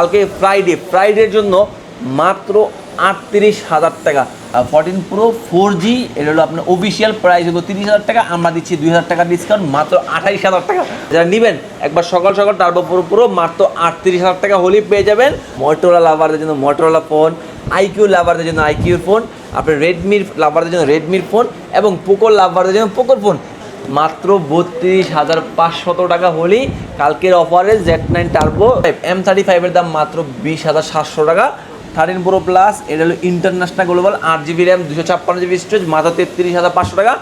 কালকে ফ্রাইডে ফ্রাইডের জন্য মাত্র আটত্রিশ হাজার টাকা। ফোরটিন প্রো ফোর জি এটা হলো আপনার অফিসিয়াল প্রাইস হলো তিরিশ হাজার টাকা, আমরা দিচ্ছি দুই হাজার টাকা ডিসকাউন্ট মাত্র আঠাইশ হাজার টাকা। যারা নেবেন, একবার সকাল সকাল টার্বো প্রো প্রো মাত্র আটত্রিশ হাজার টাকা হলেই পেয়ে যাবেন। মোটরোলা লাভারদের জন্য মোটরোলা ফোন আইকিউ লাভারদের জন্য আইকিউর ফোন আপনার রেডমির লাভারদের জন্য রেডমির ফোন এবং পোকোর লাভারদের জন্য পোকোর ফোন মাত্র বত্রিশ হাজার পাঁচশত টাকা হলেই কালকের অফারে Z nine turbo M thirty ফাইভের দাম মাত্র বিশ হাজার সাতশো টাকা। থার্টিন প্রো প্লাস এটা হলো ইন্টারন্যাশনাল গ্লোবাল আট জিবি র্যাম দুশো ছাপ্পান্ন জিবি স্টোরেজ মাত্র তেত্রিশ হাজার পাঁচশো টাকা।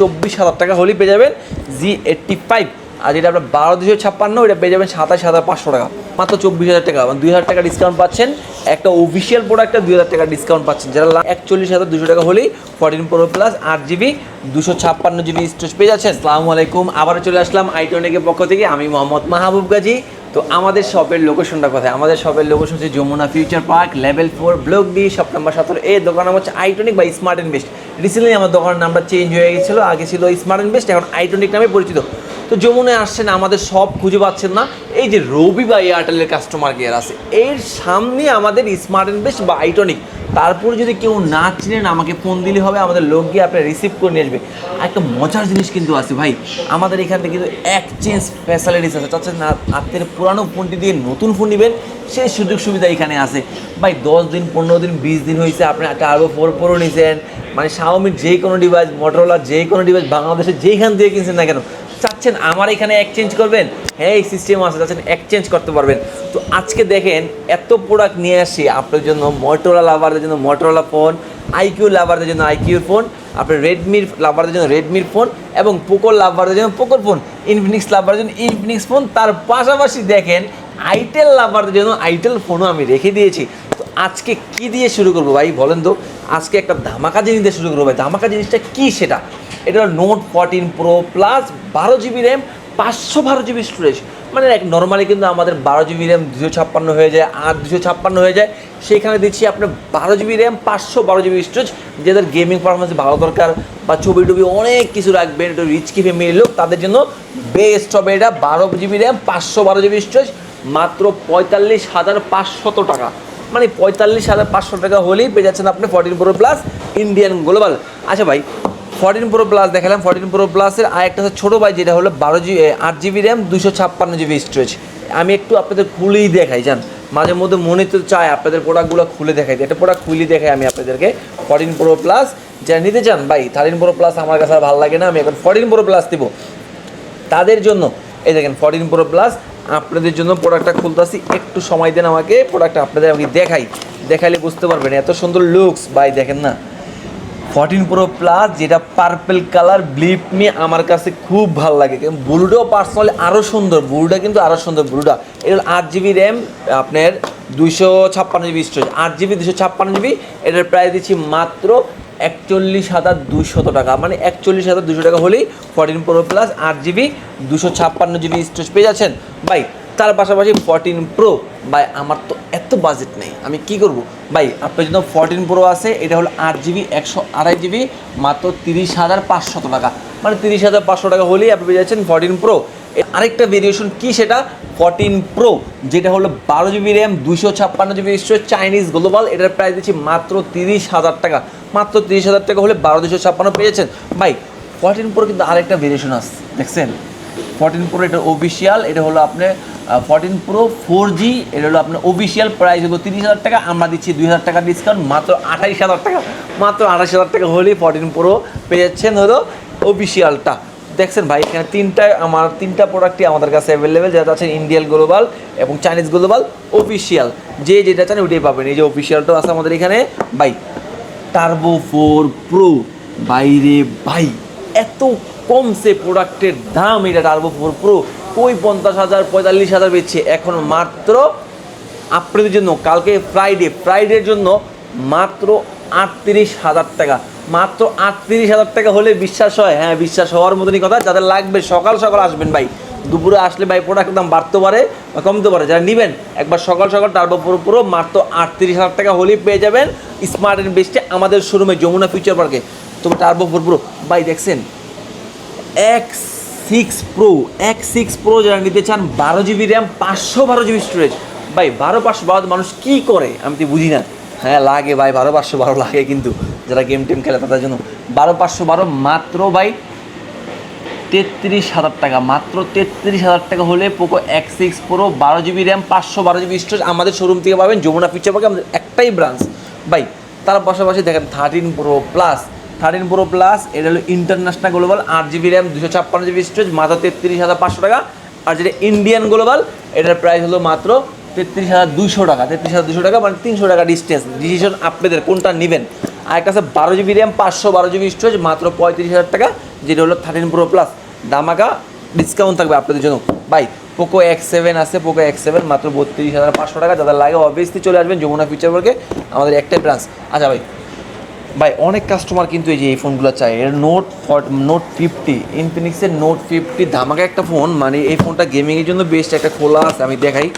চব্বিশ হাজার টাকা হলেই পেয়ে যাবেন জি এইট্টি ফাইভ আর যেটা আপনার বারো দুশো ছাপ্পান্ন ওইটা পেয়ে যাবেন সাতাশ হাজার পাঁচশো টাকা। মাত্র চব্বিশ হাজার টাকা। মানে দুই হাজার টাকা ডিসকাউন্ট পাচ্ছেন। একটা অফিসিয়াল প্রোডাক্টে দুই হাজার টাকা ডিসকাউন্ট পাচ্ছেন। যারা একচল্লিশ হাজার দুশো টাকা হলেই ফোরটিন প্রো প্লাস আট জিবি দুশো ছাপ্পান্ন জিবি স্টোরেজ পেয়ে যাচ্ছেন। আসসালামু আলাইকুম। আবারও চলে আসলাম আইটনিকের পক্ষ থেকে। আমি মোহাম্মদ মাহবুব গাজী। তো আমাদের শপের লোকেশনটা কোথায়? আমাদের শপের লোকেশন হচ্ছে Jamuna future park level four block D shop number সতেরো এই দোকান নাম হচ্ছে আইটনিক বা স্মার্ট ইনভেস্ট রিসেন্টলি আমার দোকানের নামটা চেঞ্জ হয়ে গেছিল। আগে ছিল স্মার্ট ইনভেস্ট এখন আইটনিক নামে পরিচিত। তো যমুনায় আসছেন, আমাদের সব খুঁজে পাচ্ছেন না। এই যে রবি বা এয়ারটেলের কাস্টমার কেয়ার আছে, এর সামনে আমাদের স্মার্ট ইনভেস্ট বা আইটনিক তারপরে যদি কেউ না চিনেন, আমাকে ফোন দিলে হবে, আমাদের লোক গিয়ে আপনার রিসিভ করে নিয়ে আসবে। একটা মজার জিনিস কিন্তু আছে ভাই, আমাদের এখান থেকে কিন্তু এক্সচেঞ্জ ফ্যাসিলিটিস আছে। চাচ্ছেন না, আপনার পুরানো ফোনটি দিয়ে নতুন ফোন নেবেন সেই সুযোগ সুবিধা এখানে আছে। ভাই, দশ দিন, পনেরো দিন, বিশ দিন হয়েছে, আপনি একটা আরও ফোর প্রো নিয়েছেন মানে শাওমির যে কোনো ডিভাইস মোটরোলা যে কোনো ডিভাইস বাংলাদেশের যেইখান থেকে কিনছেন না কেন চাচ্ছেন আমার এখানে এক্সচেঞ্জ করবেন? হ্যাঁ এই সিস্টেম আছে, চাচ্ছেন এক্সচেঞ্জ করতে পারবেন। তো আজকে দেখেন, এত প্রোডাক্ট নিয়ে আসি আপনার জন্য মোটরোলা লাভারদের জন্য মোটরোলা ফোন আইকিউ লাভারদের জন্য আইকিউর ফোন আপনার রেডমির লাভারদের জন্য রেডমির ফোন এবং পোকোর লাভারদের জন্য পোকোর ফোন ইনফিনিক্স লাভারদের জন্য ইনফিনিক্স ফোন তার পাশাপাশি দেখেন আইটেল লাভারদের জন্য আইটেল ফোনও আমি রেখে দিয়েছি। তো আজকে কি দিয়ে শুরু করব ভাই? বলেন তো, আজকে একটা ধামাকা জিনিস দিয়ে শুরু করব ভাই। ধামাকা জিনিসটা কি সেটা? এটা হলো নোট ফোরটিন প্রো প্লাস বারো জিবি র্যাম পাঁচশো বারো জিবি স্টোরেজ মানে এক নর্মালি কিন্তু আমাদের বারো জিবি র্যাম দুশো ছাপ্পান্ন হয়ে যায়, আর দুশো ছাপ্পান্ন হয়ে যায়। সেখানে দিচ্ছি আপনার বারো জিবি র্যাম পাঁচশো বারো জিবি স্টোরেজ যাদের গেমিং পারফরমেন্স ভালো দরকার বা ছবি টবি অনেক কিছু রাখবেন একটু রিচ কি ফ্যামিলি লোক তাদের জন্য বেস্ট হবে এটা। বারো জিবি র্যাম পাঁচশো বারো জিবি স্টোরেজ মাত্র পঁয়তাল্লিশ হাজার পাঁচশত টাকা। মানে পঁয়তাল্লিশ হাজার পাঁচশো টাকা হলেই পেয়ে যাচ্ছেন আপনি fourteen pro plus Indian global আচ্ছা ভাই ফোরটিন প্রো প্লাস দেখালাম। ফর্টিন প্রো প্লাসের আর একটা হচ্ছে ছোটো ভাই, যেটা হলো বারো জি আট জিবি র্যাম দুশো ছাপ্পান্ন জিবি স্টোরেজ আমি একটু আপনাদের খুলেই দেখাই যান মাঝে মধ্যে মনে তো চায় আপনাদের প্রোডাক্টগুলো খুলে দেখাই একটা প্রোডাক্ট খুলে দেখাই আমি আপনাদেরকে। ফোরটিন প্রো প্লাস যারা নিতে চান, ভাই থার্টিন প্রো প্লাস আমার কাছে আর ভালো লাগে না। আমি এখন ফর্টিন প্রো প্লাস দেবো। তাদের জন্য, এই দেখেন ফোরটিন প্রো প্লাস আপনাদের জন্য প্রোডাক্টটা খুলতেছি। একটু সময় দেন আমাকে প্রোডাক্টটা আপনাদের আমি দেখাই। দেখাইলে বুঝতে পারবেন, এত সুন্দর লুকস ভাই, দেখেন না? ফোরটিন প্রো প্লাস যেটা পার্পেল কালার ব্লিপ নিয়ে আমার কাছে খুব ভালো লাগে। ব্লুটাও পার্সোনালি আরও সুন্দর ব্লুটা কিন্তু আরও সুন্দর ব্লুটা এটা আট জিবি র্যাম আপনার দুইশো ছাপ্পান্ন জিবি স্টোরেজ আট জিবি দুশো ছাপ্পান্ন জিবি এটার প্রাইস দিচ্ছি মাত্র একচল্লিশ হাজার দুশত টাকা। মানে একচল্লিশ হাজার দুশো টাকা হলেই ফোরটিন প্রো প্লাস আট জিবি দুশো ছাপ্পান্ন জিবি স্টোরেজ পেয়ে যাচ্ছেন। ভাই, তার পাশাপাশি ফোরটিন প্রো ভাই, আমার তো এত বাজেট নেই। আমি কি করব? ভাই, আপনার জন্য ফোরটিন প্রো আছে, এটা হলো আট জিবি একশো আড়াই জিবি মাত্র তিরিশ হাজার পাঁচশত টাকা। মানে তিরিশ হাজার পাঁচশো টাকা হলেই আপনি পেয়ে যাচ্ছেন ফোরটিন প্রো আরেকটা ভেরিয়েশন কি সেটা? ফোরটিন প্রো যেটা হলো বারো জিবি র্যাম দুশো ছাপ্পান্ন জিবি চাইনিজ গ্লোবাল এটার প্রাইস দিচ্ছি মাত্র তিরিশ হাজার টাকা। মাত্র তিরিশ হাজার টাকা হলে বারো দুশো ছাপ্পান্ন পেয়ে যাচ্ছেন ভাই ফোরটিন প্রো কিন্তু আরেকটা ভেরিয়েশন আছে, দেখছেন? ফোরটিন প্রো এটা অফিসিয়াল এটা হলো আপনার ফোরটিন প্রো ফোর জি এটা হলো আপনার অফিসিয়াল প্রাইস হলো তিরিশ হাজার টাকা, আমরা দিচ্ছি দুই হাজার টাকা ডিসকাউন্ট মাত্র আঠাইশ হাজার টাকা। মাত্র আঠাশ হাজার টাকা হলেই ফোরটিন প্রো পেয়ে যাচ্ছেন হলো অফিসিয়ালটা দেখছেন ভাই, এখানে তিনটা, আমার তিনটা প্রোডাক্টই আমাদের কাছে অ্যাভেলেবেল যেটা আছে ইন্ডিয়ান গ্লোবাল এবং চাইনিজ গ্লোবাল অফিসিয়াল যে যেটা চান ওইটাই পাবেন। এই যে অফিসিয়ালটাও আছে আমাদের এখানে। ভাই টার্বো ফোর প্রো বাইরে ভাই, এত কমছে প্রোডাক্টের দাম এটা টার্বো ফোর প্রো ওই পঞ্চাশ হাজার, পঁয়তাল্লিশ হাজার বেচছে। এখন মাত্র আপনাদের জন্য, কালকে ফ্রাইডে ফ্রাইডের জন্য মাত্র আটত্রিশ হাজার টাকা। মাত্র আটত্রিশ হাজার টাকা হলে বিশ্বাস হয়। হ্যাঁ বিশ্বাস হওয়ার মতনই কথা। যাদের লাগবে, সকাল সকাল আসবেন ভাই। দুপুরে আসলে ভাই প্রোডাক্টের দাম বাড়তে পারে বা কমতে পারে। যারা নেবেন, একবার সকাল সকাল টার্বো পুরো পুরো মাত্র আটত্রিশ হাজার টাকা হলেই পেয়ে যাবেন স্মার্ট অ্যান্ড বেস্টে আমাদের শোরুমে যমুনা ফিউচার পার্কে তবে টার্বো পুরো পুরো ভাই দেখছেন? X six pro X six pro যারা নিতে চান, বারো জিবি র্যাম পাঁচশো বারো জিবি স্টোরেজ ভাই, বারো পাঁচশো বারো মানুষ কী করে? আমি তো বুঝি না। হ্যাঁ লাগে ভাই, বারো পাঁচশো বারো লাগে কিন্তু যারা গেম টেম খেলে তাদের জন্য। বারো পাঁচশো বারো মাত্র ভাই তেত্রিশ হাজার টাকা, মাত্র তেত্রিশ হাজার টাকা হলে পোকো এক্স সিক্স প্রো বারো জিবি র্যাম পাঁচশো বারো জিবি স্টোরেজ আমাদের শোরুম থেকে পাবেন। যমুনা ফিচার পাকে আমাদের একটাই ব্রাঞ্চ ভাই, তার পাশাপাশি দেখেন thirteen pro plus thirteen pro plus এটা হলো ইন্টারন্যাশনাল গ্লোবাল আট জিবি র্যাম দুশো ছাপ্পান্ন জিবি স্টোরেজ মাত্র তেত্রিশ হাজার পাঁচশো টাকা। আর যেটা ইন্ডিয়ান গ্লোবাল এটার প্রাইস হলো মাত্র তেত্রিশ হাজার দুশো টাকা, তেত্রিশ হাজার দুশো টাকা মানে তিনশো টাকা ডিস্টেন্স ডিসিশন আপনাদের কোনটা নেবেন? আর আছে বারো জিবি র্যাম পাঁচশো বারো জিবি স্টোরেজ মাত্র পঁয়ত্রিশ হাজার টাকা, যেটা হলো থার্টিন প্রো প্লাস দামাকা ডিসকাউন্ট থাকবে আপনাদের জন্য। ভাই পোকো এক্স সেভেন আছে পোকো এক্স সেভেন মাত্র বত্রিশ হাজার পাঁচশো টাকা। যাদের লাগে অবভিয়াসলি চলে আসবেন যমুনা ফিচার পার্কে আমাদের একটাই ব্রাঞ্চ আচ্ছা ভাই ভাই, অনেক কাস্টমার কিন্তু এই যে এই ফোনগুলো চায়। এর নোট নোট ফিফটি ইনফিনিক্সের নোট ফিফটি ধামাকা একটা ফোন মানে এই ফোনটা গেমিংয়ের জন্য বেস্ট একটা খোলা আছে, আমি দেখাই।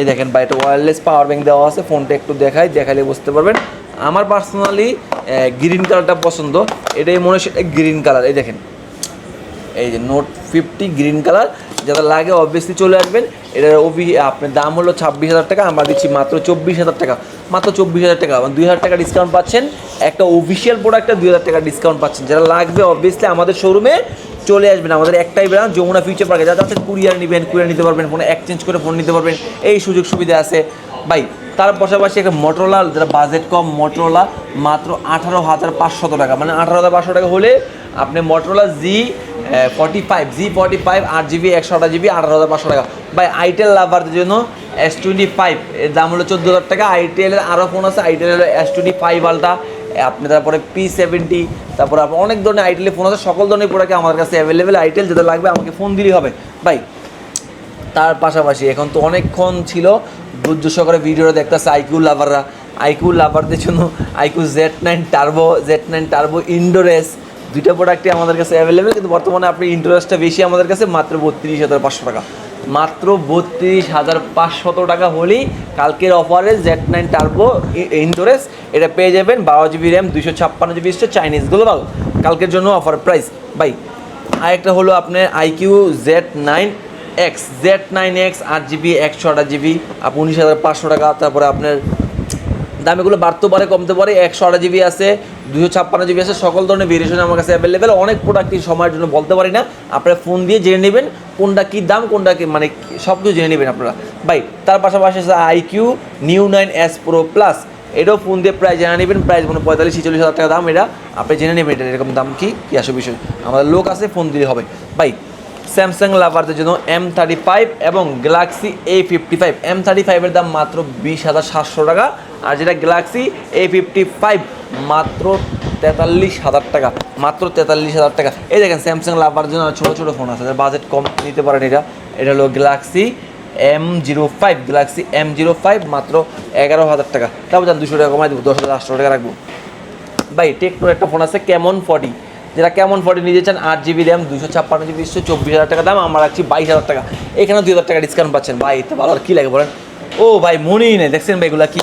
এই দেখেন ভাই এটা ওয়্যারলেস পাওয়ার ব্যাঙ্ক দেওয়া আছে ফোনটা একটু দেখাই দেখালে বুঝতে পারবেন। আমার পার্সোনালি গ্রিন কালারটা পছন্দ। এটাই মনে হচ্ছে গ্রিন কালার এই দেখেন, এই যে নোট ফিফটি গ্রিন কালার যারা লাগে অবভিয়াসলি চলে আসবেন। এটার অভি আপনার দাম হলো ছাব্বিশ হাজার টাকা, আমরা দিচ্ছি মাত্র চব্বিশ হাজার টাকা। মাত্র চব্বিশ হাজার টাকা মানে দুই হাজার টাকা ডিসকাউন্ট পাচ্ছেন। একটা অফিসিয়াল প্রোডাক্টে দুই হাজার টাকা ডিসকাউন্ট পাচ্ছেন। যারা লাগবে অবভিয়াসলি আমাদের শোরুমে চলে আসবেন আমাদের একটাই ব্রাঞ্চ, যমুনা ফিউচার পার্কে যারা যাচ্ছেন কুরিয়ার নেবেন কুরিয়ার নিতে পারবেন ফোনে এক্সচেঞ্জ করে ফোন নিতে পারবেন। এই সুযোগ সুবিধা আছে। ভাই, তার পাশাপাশি একটা মোটরোলা যারা বাজেট কম মোটরোলা মাত্র আঠারো হাজার পাঁচশত টাকা। মানে আঠারো হাজার পাঁচশো টাকা হলে আপনি Motorola G forty five G forty five আট জিবি একশো আঠাশ জিবি আঠারো হাজার পাঁচশো টাকা। ভাই আইটেল লাভারদের জন্য এস টোয়েন্টি ফাইভ এর দাম হলো চোদ্দ হাজার টাকা। আইটেলের আরও ফোন আছে আইটেল হলো এস টোয়েন্টি ফাইভ আলটা আপনি তারপরে পি সেভেন্টি তারপরে আপনার অনেক ধরনের আইটেলের ফোন আছে, সকল ধরনের প্রোডাক্ট আমাদের কাছে অ্যাভেলেবেল আইটেল যেটা লাগবে আমাকে ফোন দিলেই হবে। ভাই, তার পাশাপাশি এখন তো অনেকক্ষণ ছিল, ধৈর্য সহকারে ভিডিওটা দেখতেছে আইকিউ লাভাররা আইকিউ লাভারদের জন্য iQOO Z nine turbo Z nine turbo ইন্ডোরেস দুইটা প্রোডাক্টই আমাদের কাছে অ্যাভেলেবেল কিন্তু বর্তমানে আপনি ইন্টারেস্টটা বেশি আমাদের কাছে, মাত্র বত্রিশ হাজার পাঁচশো টাকা। মাত্র বত্রিশ হাজার পাঁচশত টাকা হলেই কালকের অফারে জেড নাইন টার্বো ইন্ডোরেস এটা পেয়ে যাবেন বারো জিবি র্যাম দুশো ছাপ্পান্ন জিবি চাইনিজ গ্লোবাল কালকের জন্য অফার প্রাইস বাই আরেকটা হলো আপনার iQOO Z nine X Z nine X আট জিবি, একশো আট জিবি উনিশ হাজার পাঁচশো টাকা, তারপরে আপনার দাম এগুলো বাড়তে পারে, কমতে পারে। একশো আঠাশ জিবি আছে দুশো ছাপ্পান্ন জিবি আছে, সকল ধরনের ভেরিয়েশন আমার কাছে অ্যাভেলেবেল অনেক প্রোডাক্টই সময়ের জন্য বলতে পারি না। আপনারা ফোন দিয়ে জেনে নেবেন কোনটা কী দাম, কোনটা কী মানে সব কিছু জেনে নেবেন আপনারা। ভাই, তার পাশাপাশি আছে iQOO neo nine S pro plus এটাও ফোন দিয়ে প্রায় জেনে নেবেন প্রাইস মানে পঁয়তাল্লিশ, ছিচল্লিশ হাজার টাকা দাম এটা। আপনি জেনে নেবেন এটা এরকম দাম কি, কী আসে বিষয়। আমাদের লোক আছে ফোন দিলে হবে। ভাই স্যামসাং লাভারদের জন্য এম থার্টি ফাইভ এবং Galaxy A fifty five M thirty ফাইভের দাম মাত্র বিশ হাজার সাতশো টাকা। আর যেটা গ্যালাক্সি এ ফিফটি ফাইভ মাত্র তেতাল্লিশ হাজার টাকা, মাত্র তেতাল্লিশ হাজার টাকা। এই দেখেন স্যামসাং লাভার জন্য ছোটো ছোটো ফোন আছে বাজেট কম নিতে পারেন এটা। এটা হলো Galaxy M zero five Galaxy M zero five মাত্র এগারো হাজার টাকা। তারপর যান দুশো টাকা কমাই দেবো, দশ হাজার, আটশো টাকা রাখব। ভাই টেকনোর একটা ফোন আছে কেমন ফর্টি যেটা কেমন ফর্টি নিতে চান, আট জিবি র্যাম দুশো ছাপ্পান্ন জিবি দুশো চব্বিশ হাজার টাকা দাম, আমরা রাখছি বাইশ হাজার টাকা। এখানেও দুই হাজার টাকা ডিসকাউন্ট পাচ্ছেন। ভাই, এতে ভালো আর কী লাগে বলেন? ও ভাই, মনেই নেই। দেখছেন ভাই, এগুলা কি?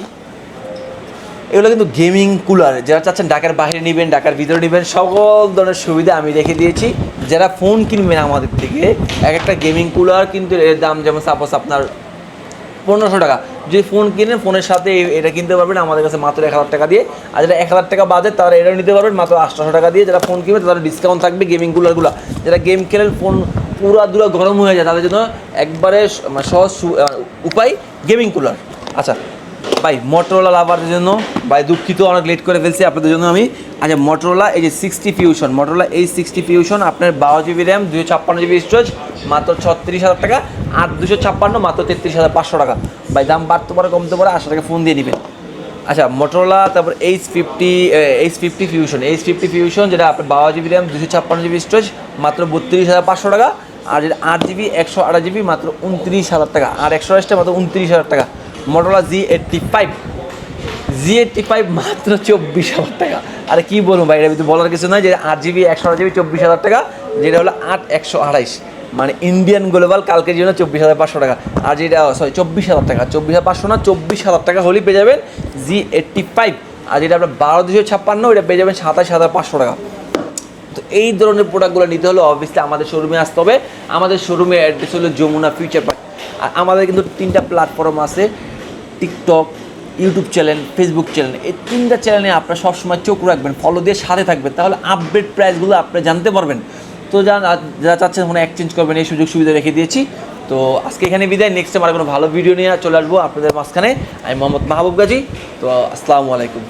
এগুলো কিন্তু গেমিং কুলার। যারা চাচ্ছেন ঢাকার বাইরে নেবেন, ঢাকার ভিতরে নেবেন, সকল ধরনের সুবিধা আমি রেখে দিয়েছি। যারা ফোন কিনবেন আমাদের থেকে, এক একটা গেমিং কুলার কিন্তু এর দাম যেমন সাপোজ আপনার পনেরোশো টাকা। যদি ফোন কিনেন, ফোনের সাথে এটা কিনতে পারবেন আমাদের কাছে মাত্র এক হাজার টাকা দিয়ে। আর যারা এক হাজার টাকা বাজে, তারা এটাও নিতে পারবেন, মাত্র আটশোশো টাকা দিয়ে। যারা ফোন কিনবে তাদের ডিসকাউন্ট থাকবে গেমিং কুলারগুলো। যারা গেম খেলেন, ফোন পুরা দুরা গরম হয়ে যায়, তাদের জন্য একবারে মানে সহজ উপায় গেমিং কুলার। আচ্ছা ভাই মোটরোলা লাভারদের জন্য, ভাই, দুঃখিত, অনেক লেট করে ফেলছি আপনাদের জন্য আমি। আচ্ছা মোটরোলা এই যে সিক্সটি ফিউশন মোটরোলা এই সিক্সটি ফিউশন আপনার বারো জিবি র্যাম দুশো ছাপ্পান্ন জিবি স্টোরেজ মাত্র ছত্রিশ হাজার টাকা, আর দুশো ছাপ্পান্ন, মাত্র তেত্রিশ হাজার পাঁচশো টাকা। ভাই, দাম বাড়তে পারে, কমতে পারে, আশা টাকা ফোন দিয়ে নেবেন। আচ্ছা মোটরোলা তারপর H fifty H fifty fusion H fifty fusion যেটা আপনার বারো জিবি র্যাম দুশো ছাপ্পান্ন জিবি স্টোরেজ মাত্র বত্রিশ হাজার পাঁচশো টাকা, আর যেটা আট জিবি একশো আঠাশ জিবি মাত্র উনত্রিশ হাজার টাকা। আর একশো আঠাশটা মাত্র উনত্রিশ হাজার টাকা। Motorola G eighty five G eighty five মাত্র চব্বিশ হাজার টাকা। আরে কী বলব ভাই, এটা কিন্তু বলার কিছু নয় যে আট জিবি একশো আট জিবি চব্বিশ হাজার টাকা, যেটা হলো আট একশো আড়াইশ। মানে ইন্ডিয়ান গ্লোবাল কালকের জন্য চব্বিশ হাজার পাঁচশো টাকা। আর যেটা সরি চব্বিশ হাজার টাকা। চব্বিশ হাজার পাঁচশো না, চব্বিশ হাজার টাকা হলেই পেয়ে যাবেন জি এইটটি ফাইভ আর যেটা আপনার বারো দুশো ছাপ্পান্ন ওটা পেয়ে যাবেন সাতাশ হাজার পাঁচশো টাকা। তো এই ধরনের প্রোডাক্টগুলো নিতে হলে অবভিয়াসলি আমাদের শোরুমে আসতে হবে। আমাদের শোরুমে অ্যাড্রেস হলো যমুনা ফিউচার পার্ক আর আমাদের কিন্তু তিনটা প্ল্যাটফর্ম আছে। TikTok YouTube channel Facebook channel এই তিনটা চ্যানেলে আপনারা সবসময় চোখ রাখবেন ফলো দিয়ে সাথে থাকবেন, তাহলে আপডেট প্রাইসগুলো আপনারা জানতে পারবেন। তো যা যা চাচ্ছেন মনে এক্সচেঞ্জ করবেন, এই সুযোগ সুবিধা রেখে দিয়েছি। তো আজকে এখানে বিদায় নেক্সট টাইম আর কোনো ভালো ভিডিও নিয়ে চলে আসব আপনাদের মাঝখানে। আমি মোহাম্মদ মাহবুব গাজী, তো আসসালামু আলাইকুম।